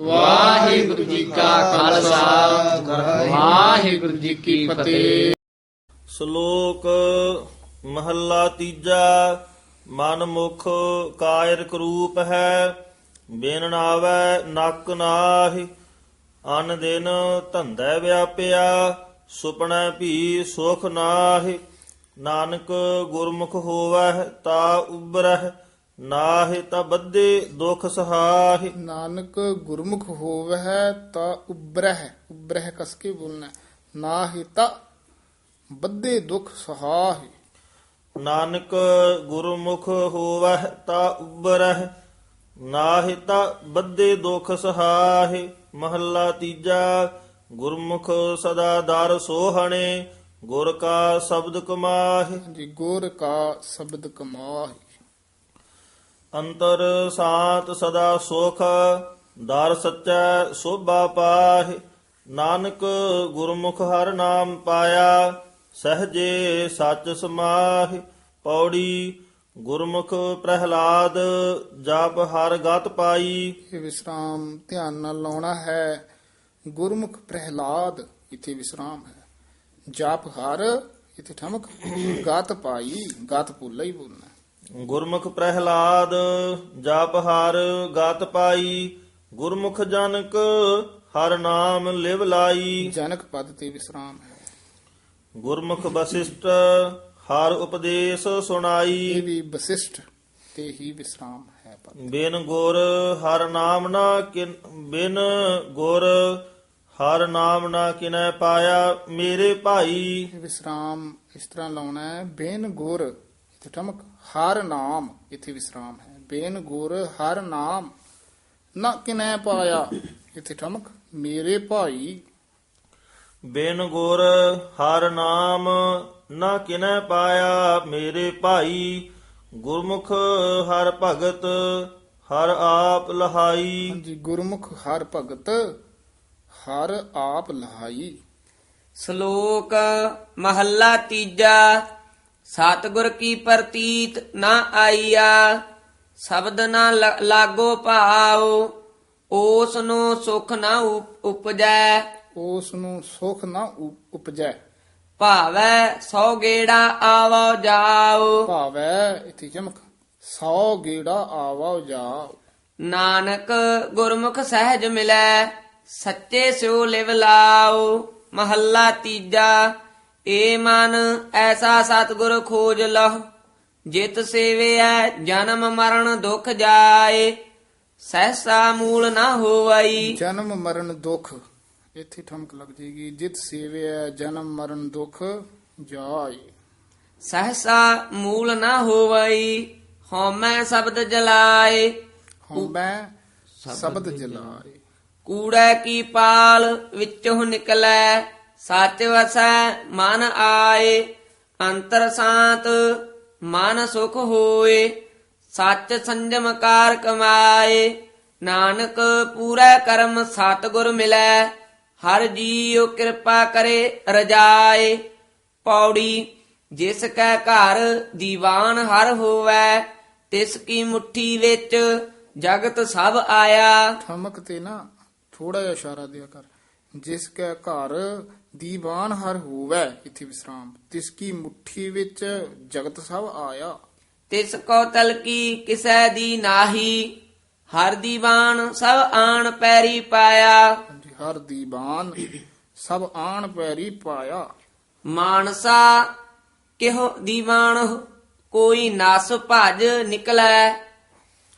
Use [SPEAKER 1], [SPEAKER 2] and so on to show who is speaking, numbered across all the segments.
[SPEAKER 1] ਵਾਹਿਗੁਰੂ ਜੀ ਕਾ ਖਾਲਸਾ। ਵਾਹਿਗੁਰੂ ਜੀ ਕੀ ਫਤਿਹ।
[SPEAKER 2] ਸ਼ਲੋਕ ਮਹੱਲਾ ਤੀਜਾ, ਮਨ ਮੁਖ ਕਾਇਰ ਕਰੂਪ ਹੈ, ਬਿਨ ਨਾਵੈ ਨੱਕ ਨਾਹਿ, ਅਨ ਦਿਨ ਧੰਦਾ ਵਿਆਪਿਆ, ਸੁਪਨੈ ਭੀ ਸੁਖ ਨਾਹਿ, ਨਾਨਕ ਗੁਰਮੁਖ ਹੋਵੈ ਤਾ ਉਬਰਹਿ ਨਾਹਿ ਤਾ ਬੱਧੇ ਦੁਖ ਸਹਾਹਿ।
[SPEAKER 3] ਨਾਨਕ ਗੁਰਮੁਖ ਹੋਵਹਿ ਤਾ ਉਬਰਹਿ ਉਬਰਹਿ ਕਸ ਕੇ ਬੋਲਣਾ ਨਾ ਹੀ ਤਾ ਬੱਧੇ ਦੁਖ ਸਹਾਹਿ।
[SPEAKER 2] ਨਾਨਕ ਗੁਰਮੁਖ ਹੋਵਹਿ ਤਾ ਉਬਰਹਿ ਨਾਹਿ ਤਾ ਬੱਧੇ ਦੁਖ ਸਹਾਹਿ। ਮਹੱਲਾ ਤੀਜਾ ਗੁਰਮੁਖ ਸਦਾ ਦਰ ਸੋਹਣੇ ਗੁਰ ਕਾ ਸ਼ਬਦ ਕਮਾਹਿ।
[SPEAKER 3] ਜੀ ਗੁਰ ਕਾ ਸ਼ਬਦ ਕਮਾਹਿ।
[SPEAKER 2] ਅੰਤਰ ਸਾਤ ਸਦਾ ਸੁਖ, ਦਰ ਸੱਚੈ ਸੋਭਾ ਪਾਹਿ। ਨਾਨਕ ਗੁਰਮੁਖ ਹਰ ਨਾਮ ਪਾਇਆ, ਸਹਜੇ ਸੱਚ ਸਮਾਹਿ। ਪੌੜੀ ਗੁਰਮੁਖ ਪ੍ਰਹਿਲਾਦ, ਜਪ ਹਰ ਗਤ ਪਾਈ।
[SPEAKER 3] ਇਹ ਵਿਸਰਾਮ ਧਿਆਨ ਨਾਲ ਲਾਉਣਾ ਹੈ। ਗੁਰਮੁਖ ਪ੍ਰਹਿਲਾਦ, ਇਥੇ ਵਿਸਰਾਮ ਹੈ। ਜਾਪ ਹਰ, ਇਥੇ ਠਮਕ। ਗਾਤ ਪਾਈ, ਗਾਤ ਭੁੱਲਾ ਹੀ ਬੋਲਣਾ
[SPEAKER 2] ਗੁਰਮੁਖ ਪ੍ਰਹਿਲਾਦ ਜਪ ਹਰ ਗਤ ਪਾਈ ਗੁਰਮੁਖ ਜਨਕ ਹਰ ਨਾਮ ਲਿਵ ਲਾਈ।
[SPEAKER 3] ਜਨਕ ਪਦ ਤੇ ਵਿਸਰਾਮ ਹੈ।
[SPEAKER 2] ਗੁਰਮੁਖ ਵਸਿਸ਼ਟ ਹਰ ਉਪਦੇਸ਼ ਸੁਣਾਈ।
[SPEAKER 3] ਇਹ ਵੀ ਵਸਿਸ਼ਟ ਤੇ ਹੀ ਵਿਸਰਾਮ ਹੈ ਪਦ।
[SPEAKER 2] ਬਿਨ ਗੁਰ ਹਰ ਨਾਮ ਨਾ ਕਿਨ ਬਿਨ ਗੁਰ ਹਰ ਨਾਮ ਨਾ ਕਿਨੈ ਪਾਇਆ ਮੇਰੇ ਭਾਈ।
[SPEAKER 3] ਵਿਸਰਾਮ ਇਸ ਤਰ੍ਹਾਂ ਲਾਉਣਾ ਹੈ ਬੇਨ ਗੁਰ ਠਮਕ ਹਰ ਨਾਮ ਇਥੇ ਵਿਸਰਾਮ ਹੈ। ਬੇਨ ਗੁਰ ਹਰ ਨਾਮ ਨਾ ਕਿਨੈ ਪਾਇਆ? ਇਥੇ ਠਮਕ ਮੇਰੇ ਭਾਈ।
[SPEAKER 2] ਬਿਨ ਗੁਰ ਹਰ ਨਾਮ ਨਾ ਕਿਨੈ ਪਾਇਆ? ਮੇਰੇ ਭਾਈ ਗੁਰਮੁਖ ਹਰ ਭਗਤ ਹਰ ਆਪ ਲਹਾਈ।
[SPEAKER 3] ਹਾਂਜੀ ਗੁਰਮੁਖ ਹਰ ਭਗਤ ਹਰ ਆਪ ਲਹਾਈ।
[SPEAKER 4] ਸ਼ਲੋਕ ਮਹੱਲਾ ਤੀਜਾ ਸਤਿਗੁਰ ਕੀ ਪ੍ਰਤੀਤ ਨਾ ਆਈਆ ਸ਼ਬਦ ਨਾ ਲਾਗੋ ਭਾਉ ਉਸ ਨੂੰ ਸੁਖ ਨਾ ਉਪ- ਉਪਜੈ।
[SPEAKER 3] ਉਸ ਨੂੰ ਸੁਖ ਨਾ ਉਪਜੈ।
[SPEAKER 4] ਭਾਵੈ ਸੋ ਗੇੜਾ ਆਵੋ ਜਾਓ।
[SPEAKER 3] ਭਾਵੈ ਇਥੇ ਚਮਕ ਸੌ ਗੇੜਾ ਆਵਾ ਜਾਓ।
[SPEAKER 4] ਨਾਨਕ ਗੁਰਮੁਖ ਸਹਿਜ ਮਿਲੈ ਸੱਚੇ ਸਿਉ ਲਿਵ ਲਾਓ ਮਹੱਲਾ ਤੀਜਾ ਏ ਮਨ ਐਸਾ ਸਤਿਗੁਰ ਖੋਜ ਲਹ ਜਿਤ ਸੇਵਿਐ ਜਨਮ ਮਰਨ ਦੁਖ ਜਾਏ। ਸਹਸਾ ਮੂਲ ਨਾ ਹੋਵਈ।
[SPEAKER 3] ਜਨਮ ਮਰਨ ਦੁਖ ਇੱਥੇ ਠਮਕ ਲੱਗ ਜੇਗੀ ਜਿਤ ਸੇਵਿਆ ਜਨਮ ਮਰਨ ਦੁਖ ਜਾਏ।
[SPEAKER 4] ਸਹਸਾ ਮੂਲ ਨਾ ਹੋਵਈ ਹਉਮੈ ਸ਼ਬਦ ਜਲਾਏ।
[SPEAKER 3] ਹਉਮੈ ਸ਼ਬਦ ਜਲਾਏ।
[SPEAKER 4] ਕੂੜੈ ਕੀ ਪਾਲ ਵਿੱਚੋਂ ਨਿਕਲੈ ਸੱਚ ਵਸੈ ਮਨ ਆਏ ਅੰਤਰ ਸ਼ਾਂਤ ਮਨ ਸੁਖ ਹੋਏ, ਸੱਚ ਸੰਜਮ ਕਾਰ ਕਮਾਏ, ਨਾਨਕ ਪੂਰਾ ਕਰਮ ਸਤਿਗੁਰ ਮਿਲੈ, ਹਰ ਜੀਉ ਕਿਰਪਾ ਕਰੇ ਰਜਾਏ। ਪੌੜੀ, ਜਿਸ ਕੈ ਘਰ ਦੀਵਾਨ ਹਰ ਹੋਵੇ, ਤਿਸ ਕੀ ਮੁਠੀ ਵਿੱਚ ਜਗਤ ਸਭ ਆਇਆ।
[SPEAKER 3] ਠਮਕ ਤੇ ਨਾ ਥੋੜਾ ਜਿਹਾ ਇਸ਼ਾਰਾ ਦਿਆ ਕਰ। ਜਿਸ ਕੈ ਘਰ ਦੀਵਾਨ ਹਰ ਹੋਵੈ ਇੱਥੇ ਵਿਸਰਾਮ। ਤਿਸ ਕੀ ਮੁਠੀ ਵਿੱਚ ਜਗਤ ਸਭ ਆਇਆ।
[SPEAKER 4] ਤਿਸ ਕੋ ਤਲਕੀ ਕਿਸੈ ਦੀ ਨਾਹੀ ਹਰ ਦੀਵਾਨ ਸਭ ਆਣ ਪੈਰੀ ਪਾਇਆ।
[SPEAKER 3] ਹਾਂਜੀ, ਹਰ ਦੀਵਾਨ ਸਭ ਆਣ ਪੈਰੀ ਪਾਇਆ।
[SPEAKER 4] ਮਾਨਸਾ ਕਿਹੋ ਦੀਵਾਨ ਕੋਈ ਨਸ ਭਜ ਨਿਕਲੈ।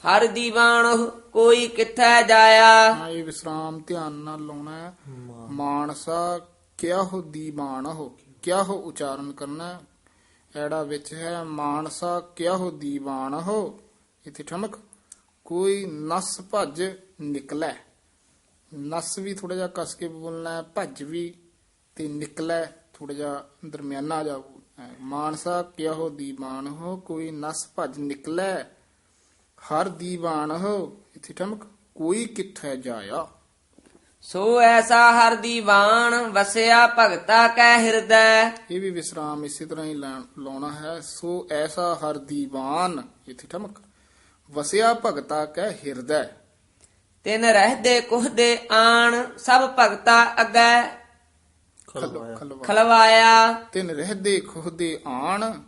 [SPEAKER 4] ਹਰ ਦੀਵਾਨ ਕੋਈ ਕਿੱਥੈ ਜਾਇਆ?
[SPEAKER 3] ਹਾਂ ਇਹ ਵਿਸਰਾਮ ਧਿਆਨ ਨਾਲ ਲਾਉਣਾ ਹੈ। ਮਾਨਸਾ, ਕਿਆ ਹੋ ਦੀਵਾਨ ਹੋ, ਕਿਆ ਹੋ ਉਚਾਰਨ ਕਰਨਾ ਐੜਾ ਵਿੱਚ ਹੈ, ਮਾਨਸਾ, ਕਿਆ ਹੋ ਦੀਵਾਨ ਹੋ? ਇਥੇ ਠਮਕ। ਕੋਈ ਨਸ ਭੱਜ ਨਿਕਲੈ। ਨਸ ਵੀ ਥੋੜਾ ਜਿਹਾ ਕਸ ਕੇ ਬੋਲਣਾ ਹੈ, ਭੱਜ ਵੀ ਤੇ ਨਿਕਲੈ ਥੋੜਾ ਜਿਹਾ ਦਰਮਿਆਨਾ ਜਾ ਬੋਲਣਾ ਮਾਨਸਾ, ਕਿਆ ਹੋ ਦੀਵਾਨ ਹੋ? ਕੋਈ ਨਸ ਭੱਜ ਨਿਕਲੈ। ਹਰ ਦੀਵਾਨ ਹੋ ਇਥੇ ਠਮਕ ਕੋਈ ਕਿੱਥੇ ਜਾਇਆ?
[SPEAKER 4] ਸੋ ਐਸਾ ਹਰ ਦੀਵਾਨ ਵਸਿਆ ਭਗਤਾ ਕੈ ਹਿਰਦੈ।
[SPEAKER 3] ਇਹ ਵੀ ਵਿਸਰਾਮ ਇਸੇ ਤਰ੍ਹਾਂ ਹੀ ਲਾਉਣਾ ਹੈ। ਸੋ ਐਸਾ ਹਰ ਦੀਵਾਨ ਇਥੇ ਠਮਕ ਵਸਿਆ ਭਗਤਾ ਕੈ ਹਿਰਦੈ।
[SPEAKER 4] ਤਿਨ ਰਹਦੇ ਕੁਹਦੇ ਆਣ ਸਭ ਭਗਤਾ ਅੱਗੇ।
[SPEAKER 2] ਖਲਵਾਇਆ।
[SPEAKER 4] ਖਲਵਾਇਆ।
[SPEAKER 3] ਤਿਨ ਰਹਦੇ ਖੁਹਦੇ ਆਣ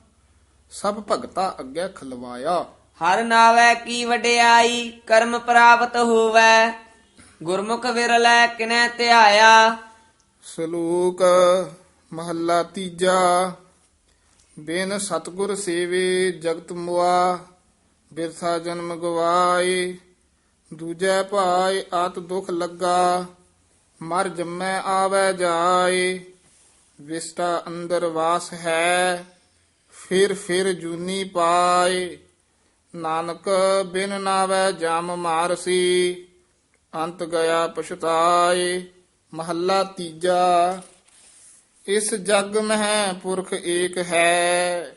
[SPEAKER 3] ਸਭ ਭਗਤਾ ਅੱਗੇ ਖਲਵਾਇਆ।
[SPEAKER 4] ਹਰ ਨਾਵੈ ਕੀ ਵਡਿਆਈ, ਕਰਮ ਪ੍ਰਾਪਤ ਹੋਵੈ। ਗੁਰਮੁਖ ਵਿਰਲੈ ਕਿਨੈ ਧਿਆਇਆ।
[SPEAKER 3] ਸ਼ਲੋਕ ਮਹੱਲਾ ਤੀਜਾ। ਬਿਨ ਸਤਗੁਰ ਸੇਵੇ ਜਗਤ ਮੁਆ ਬਿਰਥਾ ਜਨਮ ਗਵਾਏ। ਦੂਜੈ ਭਾਇ ਆਤ ਦੁਖ ਲੱਗਾ, ਮਰ ਜੰਮੈ ਆਵੈ ਜਾਏ। ਵਿਸਟਾ ਅੰਦਰ ਵਾਸ ਹੈ, ਫਿਰ ਫਿਰ ਜੂਨੀ ਪਾਏ। ਨਾਨਕ ਬਿਨ ਨਾਵੈ ਜਮ ਮਾਰਸੀ, ਅੰਤ ਗਿਆ ਪਛਤਾਏ, ਮਹੱਲਾ ਤੀਜਾ। ਇਸ ਜਗ ਮਹਿ ਪੁਰਖ ਏਕ ਹੈ,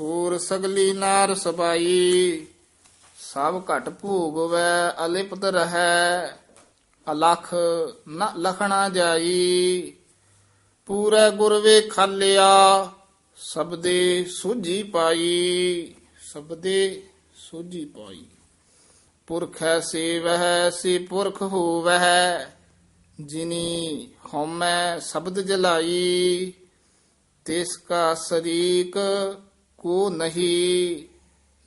[SPEAKER 3] ਹੋਰ ਸਗਲੀ ਨਾਰ ਸਬਾਈ। ਸਭ ਘਟ ਭੋਗਵੈ ਅਲਿਪਤ ਰਹੈ, ਅਲਖ ਨ ਲਖਣਾ ਜਾਈ। ਪੂਰੇ ਗੁਰ ਵੇ ਖਾਲਿਆ, ਸਬਦੇ ਸੂਝੀ ਪਾਈ। ਸਬਦੇ ਸੂਝੀ ਪਾਈ। ਪੁਰਖ ਸੇਵਹਿ, ਸੇ ਪੁਰਖ ਹੋਵਹਿ, ਜਿਨੀ ਹਉਮੈ ਸ਼ਬਦ ਜਲਾਈ। ਤਿਸ ਕਾ ਸਰੀਕ ਕੋ ਨਹੀਂ,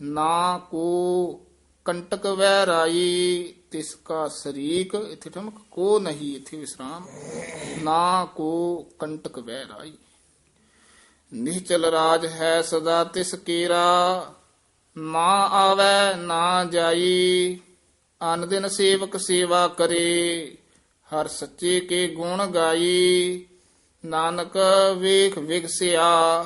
[SPEAKER 3] ਨਾ ਕੋ ਕੰਟਕ ਵੈ ਰਾਈ ਤਿਸ ਕਾ ਸਰੀਕ, ਇਥੇ ਠਮਕ, ਕੋ ਨਹੀਂ, ਇਥੇ ਵਿਸਰਾਮ। ਨਾ ਕੋ ਕੰਟਕ ਵੈ ਰਾਈ ਨਿਹਚਲ ਰਾਜ ਹੈ ਸਦਾ ਤਿਸ ਕੀਰਾ। ਨਾ ਆਵੈ ਨਾ ਜਾਈ, ਅਨ ਦਿਨ ਸੇਵਕ ਸੇਵਾ ਕਰੇ, ਹਰ ਸੱਚੇ ਕੇ ਗੁਣ ਗਾਈ। ਨਾਨਕ ਵੇਖ ਵਿਗਸਿਆ,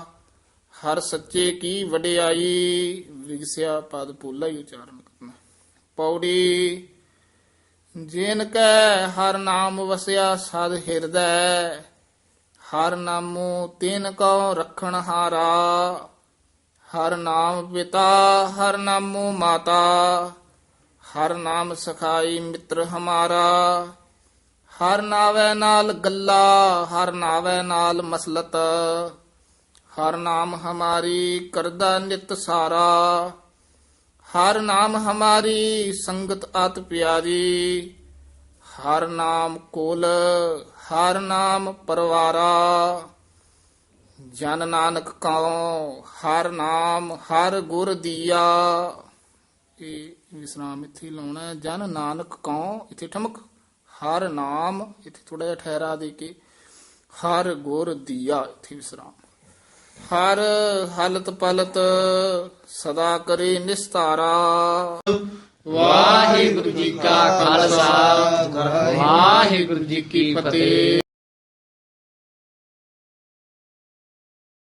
[SPEAKER 3] ਹਰ ਸੱਚੇ ਕੀ ਵਡਿਆਈ। ਵਿਗਸਿਆ ਪਦ ਪੋਲਾ ਹੀ ਉਚਾਰਨ ਕਰਨਾ। ਪੌੜੀ, ਜਿਨ ਕੈ ਹਰ ਨਾਮ ਵਸਿਆ ਸਦ ਹਿਰਦੈ, ਹਰ ਨਾਮੋ ਤਿਨ ਕਉ ਰਖਣ ਹਾਰਾ। ਹਰ ਨਾਮ ਪਿਤਾ, ਹਰ ਨਾਮੋ ਮਾਤਾ, ਹਰ ਨਾਮ ਸਖਾਈ ਮਿੱਤਰ ਹਮਾਰਾ। ਹਰ ਨਾਵੇ ਨਾਲ ਗੱਲਾ, ਹਰ ਨਾਵੇ ਨਾਲ ਮਸਲਤ। ਹਰ ਨਾਮ ਹਮਾਰੀ ਕਰਦਾ ਨਿਤ ਸਾਰਾ। ਹਰ ਨਾਮ ਹਮਾਰੀ ਸੰਗਤ ਅਤ ਪਿਆਰੀ। ਹਰ ਨਾਮ ਕੋਲ, ਹਰ ਨਾਮ ਪਰਵਾਰਾ। ਜਨ ਨਾਨਕ ਕਉ, ਹਰ ਨਾਮ, ਹਰ ਗੁਰ ਦੀਆ। ਇਹ ਵਿਸਰਾਮ ਇੱਥੇ ਲਾਉਣਾ ਜਨ ਨਾਨਕ ਕਉ, ਇੱਥੇ ਠਮਕ। ਹਰ ਨਾਮ, ਇੱਥੇ ਥੋੜਾ ਜਿਹਾ ਠਹਿਰਾ ਦੇ ਕੇ ਹਰ ਗੁਰ ਦੀਆ, ਇੱਥੇ ਵਿਸਰਾਮ ਹਰ ਹਲਤ ਪਲਤ ਸਦਾ ਕਰੇ ਨਿਸਤਾਰਾ।
[SPEAKER 1] ਵਾਹਿਗੁਰੂ ਜੀ ਕਾ ਖਾਲਸਾ, ਵਾਹਿਗੁਰੂ ਜੀ ਕੀ ਫਤਿਹ।